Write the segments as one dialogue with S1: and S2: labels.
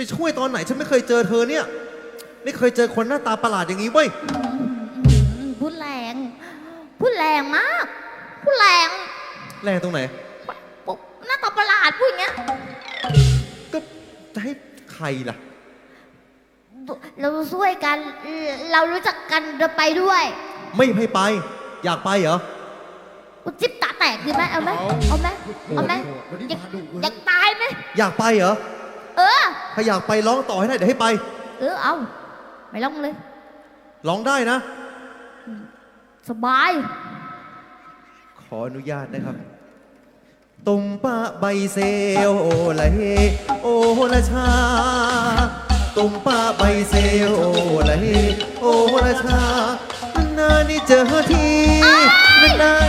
S1: ไปช่วยตอนไหนฉันไม่เคยเจอเธอเนี่ย ไม่เคยเจอคนหน้าตาประหลาดอย่างนี้เว้ย
S2: อืมพูดแรง พูดแรงมาก พูดแรง
S1: แรงตรงไหน
S2: ปุ๊บหน้าตาประหลาดพูดอย่างเงี้ย
S1: ก็จะให้ใครล่ะ
S2: เราช่วยกันเรารู้จักกันเราไปด้วย
S1: ไม่ให้ไป อยากไปเหรอ
S2: กูจิ๊บตาแตกดีไหมเอาไหมเอาไหมเอาไหมอยากอยากตายไหม
S1: อยากไปเหรอ
S2: เออ
S1: ถ้าอยากไปร้องต่อให้ได้เดี๋ยวให้ไป
S2: เออเอาไม่ลองเลย
S1: ร้องได้นะ
S2: สบาย
S1: ขออนุญาตนะครับตุมปะใบเซลโอละเฮโอละชาตุมปะใบเซลโอละเฮโอละชานานๆได้เจอทีนา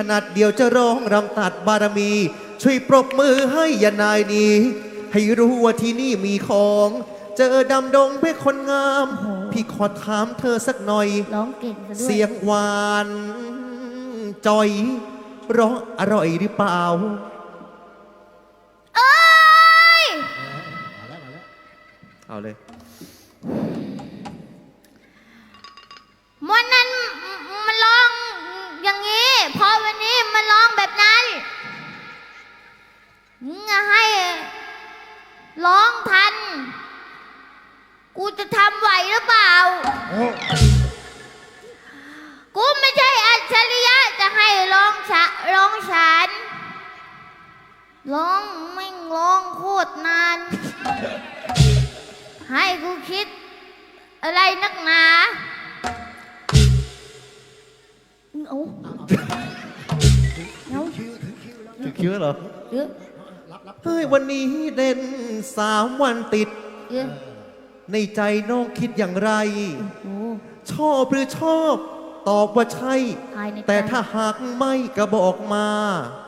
S1: ถนัดเดียวจะร้องรำตัดบารมี ช่วยปรบมือให้ยานายนี้ ให้รู้ว่าที่นี่มีของ เจอดำดงเพชรคนงามพี่ขอถามเธอสักหน่อย
S2: ร้องเก่งซะด้วย
S1: เสียงหวานจอยร้องอร่อยหรือเปล่า
S2: เอ้ย
S1: เอาเลย
S2: อะไรนักหนาเอาเอา
S1: ถึงคิวแล้วเหรอ
S2: เยอะ
S1: เฮ้ยวันนี้เด่นสามวันติด
S2: เยอะ
S1: ในใจน้องคิดอย่างไร
S2: โอ้
S1: ชอบหรือชอบ ตอบว่าใช่
S2: ภายในใจ
S1: แต่ถ้าหากไม่ก็บอกมา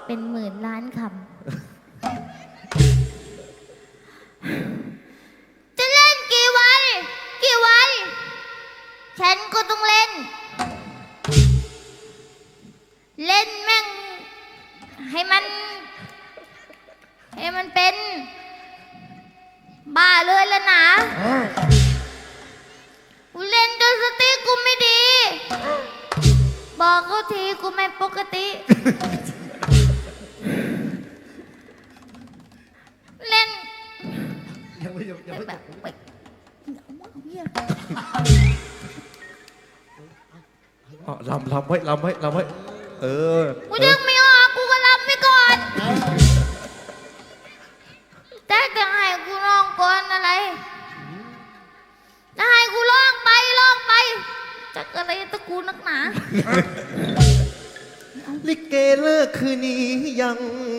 S2: เป็นหมื่นล้านคำ เล่นแม่ง ให้มัน ให้มันเป็น บ้าเลยแล้วนะกูเล่นจนสติกูไม่ดี บอกเขาทีกูไม่ปกติ เล่น
S3: ยังไม่ยังยังไม่
S2: แบ
S3: จ
S2: บบไปเอาเหี้ย
S1: อ๋อลำลำไว้ลำไว้ลำไว้ เออ
S2: กูนึกไม่ออกกูก็รับไปก่อน แต่จะให้กูร้องก่อนอะไรจะให้กูร้องไปร้องไปจะอะไรตะกูนักหนา
S1: ลิเกเลิกคืนนี้ยัง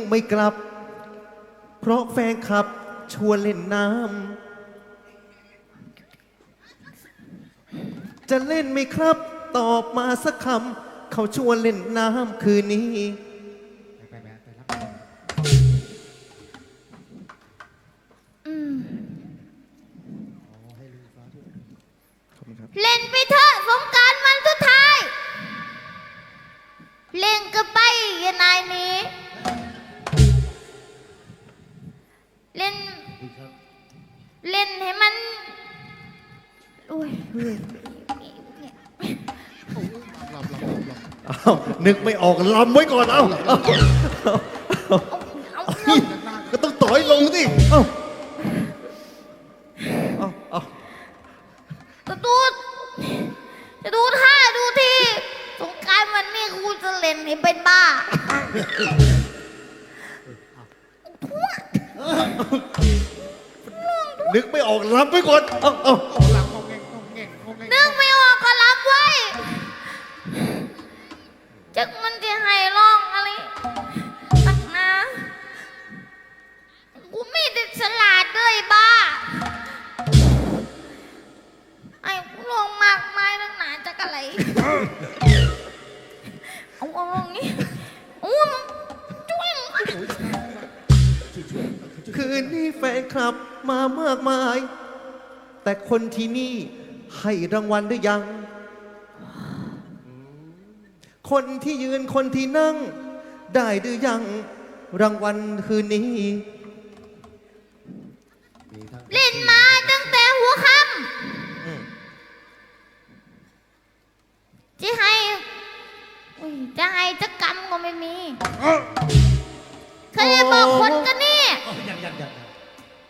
S1: ไม่กลับ เพราะแฟนคลับชวนเล่นน้ำ จะเล่นไหมครับ ตอบมาสักคำ เขาชวนเล่นน้ำคืนนี้
S3: ไปไปไปรับ
S2: อืม
S1: ขอบคุณครับ
S2: เล่นไปเถอะสงกรารวันสุดท้าย เล่นก็ไปอยันายนี้ เล่น เล่นให้มัน โอ้ยเฮ้ย
S3: หลับหลับหลับหลับ
S1: อ้าวนึกไม่ออกลำไว้ก่อนเอ้าเอ้า
S2: เอ้า
S1: ก็ต้องต่อยลงสิเอ้าเอ้าเอ้า
S2: จะดูจะดูท่าดูทีสงกรารวันนี้กูจะเล่นให้เป็นบ้า
S1: นึกไม่ออกลำไว้ก่อนเอ้าเอ้า
S3: อา
S2: ช่วงคืนนี้แฟน
S1: คลับมามากมาย แต่คนที่นี่ให้รางวัลหรือยัง คนที่ยืนคนที่นั่ง ได้หรือยัง รางวัลคืนนี้
S2: เล่นไห เคยบอกคนกันนี่
S3: โอ้ยยังยังยังยัง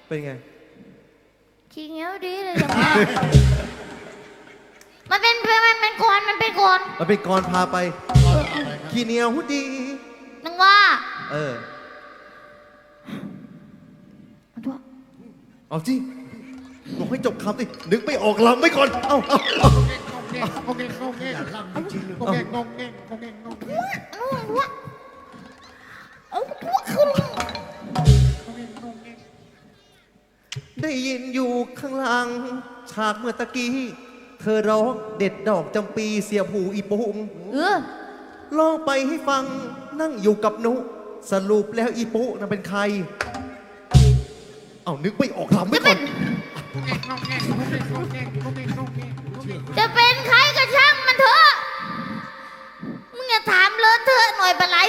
S1: เป็นไง
S2: ขี้เหนียวดีเลยจังวะมันเป็นมันเป็นกรมันเป็นกร
S1: มันเป็นกรพาไป
S3: ก็อะไรครับ
S1: ขี้เหนียวดี
S2: นึกว่า
S1: เออ
S2: เอาด้วย
S1: เอาจิบอกให้จบคำสินึกไม่ออกลำไว้ก่อน เอ้าเอ้าเอ้า
S3: งงแงงงงแงงงงแงงอย่าล่ำจริงๆเลยงงแงงงงแงงงงแงงงงแงง
S2: เอาด้วยเอา
S1: ได้ยินอยู่ข้างหลัง ฉากเมื่อตะกี้ เธอร้องเด็ดดอกจำปีเสียบหูอีปุง
S2: เออ
S1: ลองไปให้ฟังนั่งอยู่กับนุ สรุปแล้วอีปุนั้นเป็นใคร เอานึกไม่ออกลำไว้ก่อน
S3: งงแงงงงแงงงงแงงงงแงงงงแงงงงแงงเชื่อ
S2: จะเป็นใครก็ช่างมันเถอะ มึงอย่าถามเลอะเทอะหน่อยเป็นไร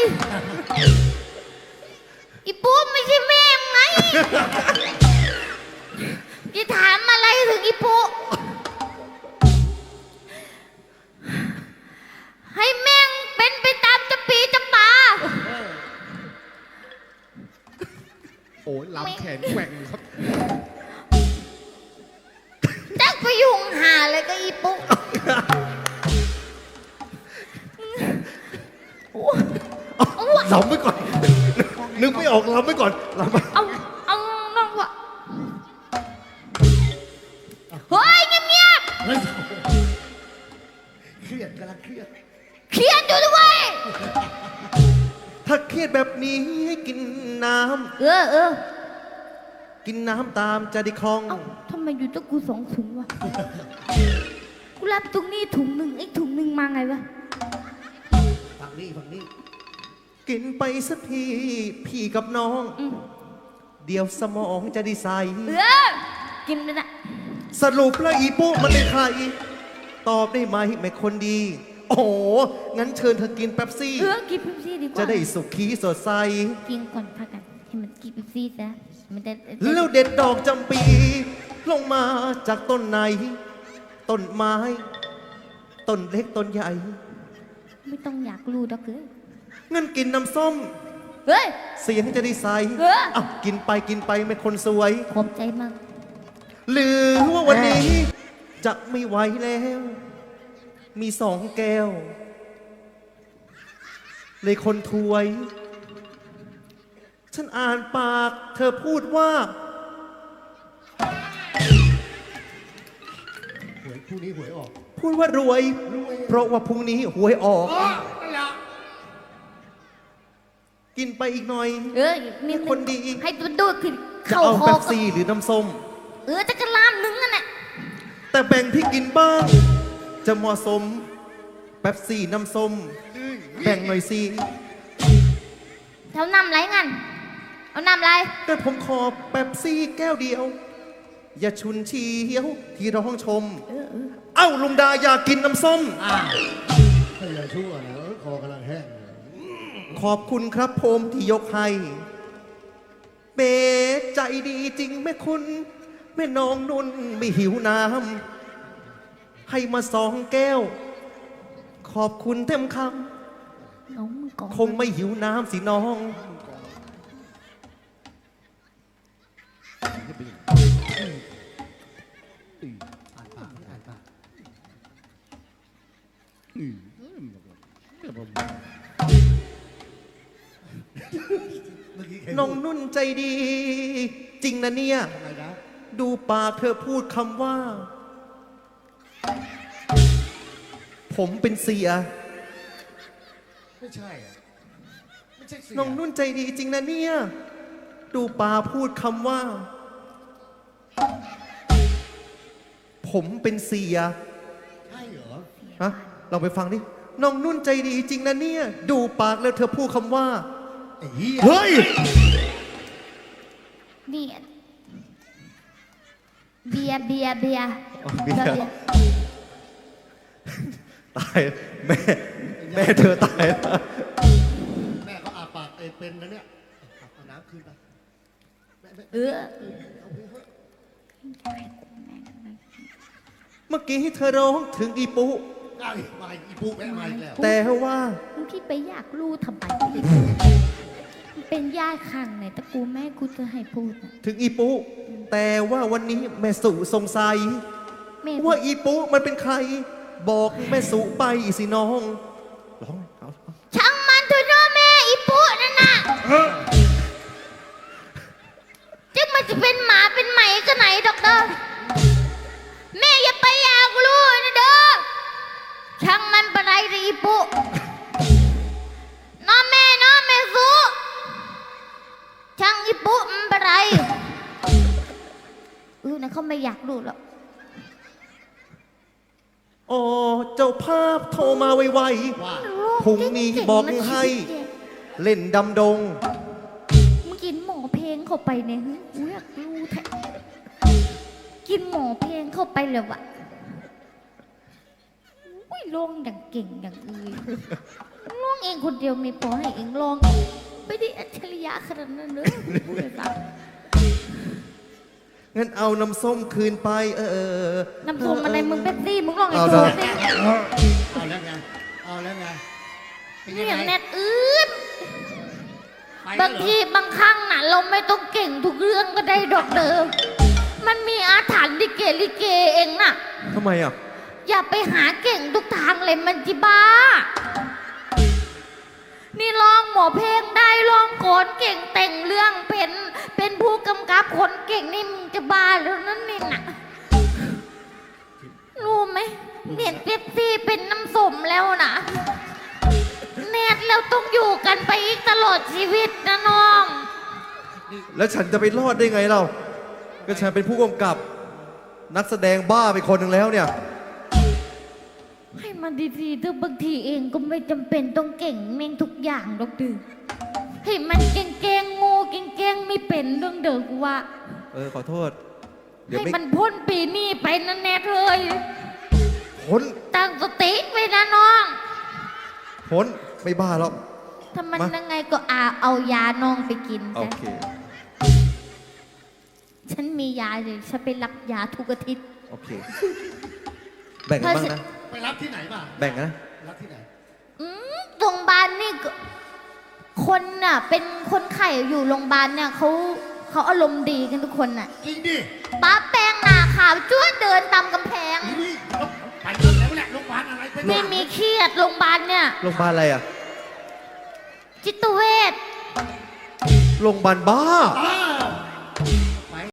S2: อีปุ๊ไม่ใช่แม่งไหมจะถาม อะไรถึงอีปุ๊ให้แม่งเป็นไปตามจะปีจะปา
S3: โอ้ยลำแขนแกว่งเขา
S2: จักไปยุ่งหาเลยก็อีปุ๊
S1: ลำไว้ก่อน นึกไม่ออกลำไว้ก่อนลำไว้
S2: เอา
S1: นี้ให้กินน้
S2: เออเออำ
S1: กินน้ำตามจะได้คล่อง
S2: เอ้าทำไมอยู่ตะกูสองถุงวะ กูรับตรงนี้ถุงหนึ่งไอ้ถุงหนึ่งมาไงวะ
S3: ฝั่งนี้ฝั่งนี้
S1: กินไปสักที พี่กับน้อง
S2: อืม
S1: เดี๋ยวสมองจะได้ใส
S2: เออ กินไปนะ
S1: สรุปแล้วอีปุ๊มันเป็นใคร ตอบได้ไหมแม่คนดี โอ้โหงั้นเชิญเธอกินเป๊ปซี่
S2: เออกินเป๊ปซี่ดีกว่า
S1: จะได้สุขีสดใส
S2: กินก่อนพักกันให้มันกินเป๊ปซี่ซะมันจะ
S1: แล้วเด็ดดอกจำปี ลงมาจากต้นไหน ต้นไม้ ต้นเล็กต้นใหญ่
S2: ไม่ต้องอยากรู้ดอกเอ้ย
S1: งั้นกินน้ำส้ม
S2: เฮ้ย
S1: เสียงจะได้ใส
S2: เออ
S1: เอ้ากินไปกินไปไม่คนสวย
S2: ขอบใจมาก
S1: หรือว่าวันนี้ จะไม่ไหวแล้ว มีสองแก้ว เลยคนถวย ฉันอ่านปาก เธอพูดว่า
S3: หวยคู่นี้หวยออก
S1: พูดว่ารวย
S3: รวย
S1: เพราะว่าพรุ่งนี้หวยออก
S3: อ๋อนั่นแหละ
S1: กินไปอีกหน่อย
S2: เอออีกนิดนึง
S1: คนดี
S2: ให้ตัวดูดขึ้น
S1: จะ
S2: เข้า
S1: เอา
S2: คอ
S1: แป๊บ
S2: กับ
S1: ซี่หรือน้ำส้ม
S2: เออจะกระลามนึงนั่นแหละ
S1: แต่แบ่งพี่กินบ้าง จะเหมาะสม แป๊บซี่น้ำส้ม แบ่งหน่อยสิ
S2: เท่านำไรงันเอานำไร
S1: แต่ผมขอแป๊บซี่แก้วเดียว อย่าชุนเชียวที่ร้องชม
S2: เออเออ
S1: เอ้าลุงดาอยากกินน้ำส้ม
S3: อ้าวถ้าอย่าชั่วนะเออคอกำลังแห้งเลย
S1: ขอบคุณครับพมที่ยกให้เบใจดีจริงแม่คุณ แม่น้องนุ่นไม่หิวน้ำ ให้มาสองแก้ว ขอบคุณเต็มค
S2: น้องมึงก่อนำ
S1: คงไม่หิวน้ำสิน้อง
S3: อ่านปากอ่านปากเมื่อกี้ใคร
S1: น้อง
S3: พูด
S1: นุ่นใจดี จริงนะเนี่ย
S3: ทำไมนะ
S1: ดูปากเธอพูดคำว่า ผมเป็นเสีย
S3: ไม่ใช่อะไม่ใช่เสีย
S1: น้องนุ่นใจดีจริงนะเนี่ย ดูปาพูดคำว่า ผมเป็นเสีย
S3: ใช่เหรอ
S1: ฮะลองไปฟังดิ น้องนุ่นใจดีจริงนะเนี่ย ดูปากแล้วเธอพูดคำว่า
S3: ไอ้เหี้ย
S1: เฮ้ย
S2: เนี่ยเบียร์เบียร์เบียร์
S1: อ๋อเบียร์
S2: เบียร์
S1: ตายแม่แม่เธอตายแล้ว
S3: แม่ก็อาปากเองเป็นนะเนี่ยเอาน้ำคืนไปแม่แม่
S2: เออ
S3: เอาไปเถอะ
S1: เมื่อกี้เธอร้องถึงอีปุ
S3: ได้มาอีกปุ๊แม่มาอีกแล้ว
S1: แต่ว่า
S2: มึงที่ไปอยากรู้ทำไมมันเป็นญาติข้างไหนตระกูลแม่กูจะให้พูดนะ
S1: ถึงอีปุ แต่ว่าวันนี้แม่สุสงสัย
S2: แม่
S1: ว่าอีปุมันเป็นใคร บอกแม่สุไปสิน้องร้องเอาเอา
S2: ช่างมันเถอะเนาะแม่อีปุ๊นั่นน่ะจึงมันจะเป็นหมาเป็นไหมก็ไหนดอกเด้อแม่อย่าไปอยากรู้นะเด้อช่างมันปะไรเลยอีปุ๊น้อแม่น้อแม่สุช่างอีปุ๊มันปะไรอือนะเขาไม่อยากรู้หรอก
S1: อ๋อเจ้าภาพโทรมาไว
S3: ว่า
S1: พรุ่งนี้บอกให้ๆเล่นดำดง
S2: มึงกินหมอเพลงเข้าไปเนี่ยหึกูอยากรู้แท้กินหมอเพลงเข้าไปเลยวะอุ้ยร้องอย่างเก่งอย่างอื่นร้องเองคนเดียวไม่พอให้เองร้องไม่ได้อัจฉริยะขนาดนั้นเลยพูดเลยนะ
S1: งั้นเอาน้ำส้มคืนไปเออ
S2: น้ำส้มอะไรมึงเป๊ปซี่มึงร้องไอ้
S1: เอา
S2: ตัว
S1: ได้
S2: เนี่ย
S3: เอาแล้วไง เอาแล้วไงเป็น
S2: เรี
S3: ยัง
S2: ยก
S3: ไง
S2: แนทอื่น
S3: ไป
S2: บางทีบางครั้งน่ะ เราไม่ต้องเก่งทุกเรื่องก็ได้ดอกเดิม มันมีอาถรรพ์ลิเกลิเกเองน่ะ
S1: ทำไมอะ
S2: อย่าไปหาเก่งทุกทางเลยมันจิบ้า นี่ร้องหมอเพลงได้ร้องโขนเก่งแต่งเรื่องเป็น เป็นผู้กำกับคนเก่งนี่มึงจะบ้าแล้วนั่นนี่น่ะ มแล้วนะเน็ตแล้วต้องอยู่กันไปอีกตลอดชีวิตนะน้อง
S1: แล้วฉันจะไปรอดได้ไงเรา ก็ฉันเป็นผู้กำกับ นักแสดงบ้าไปคนหนึ่งแล้วเนี่ย
S2: ให้มันดีๆเถอะบางทีเองก็ไม่จำเป็นต้องเก่งแม่งทุกอย่างหรอกดือให้มันเก่งๆงูเก่งๆไม่เป็นเรื่องเดิมกูว่า
S1: เออขอโทษ เดี๋ยว
S2: ให้
S1: ไม่
S2: มันพ้นปีนี้ไปนั่นแน่เลย
S1: พ้น
S2: ตั้งสติไว้นะน้อง
S1: พ้นไม่บ้าหรอก
S2: ถ้ามัน
S1: มา
S2: ยังไงก็อาเอายาน้องไปกิน
S1: โอ
S2: จ้ะ
S1: เค
S2: ฉันมียาเลยฉันไปรับยาทุกอาทิตย์
S1: โอเค แบ่งกันบ้างนะ
S3: ไปรับที่ไหนบ้าง
S1: แบ่งกันนะ
S3: รับที่ไหน
S2: อืมโรงพยาบาลนี่ก็คนน่ะ เป็นคนไข้อยู่โรงพยาบาลเนี่ยเขาเขาอารมณ์ดีกันทุกคนน่ะ
S3: จริงดิ
S2: ป้าแป้งหน้าขาวจ้วนเดินตามกำแพง
S3: อุ้ ไรไป
S2: ไม่มีเครียดโรงพยาบาลเนี่ย
S1: โรงพยาบาลอะไรอะ
S2: จิตเวช
S1: โรงพยาบาลบ้า
S3: อ่า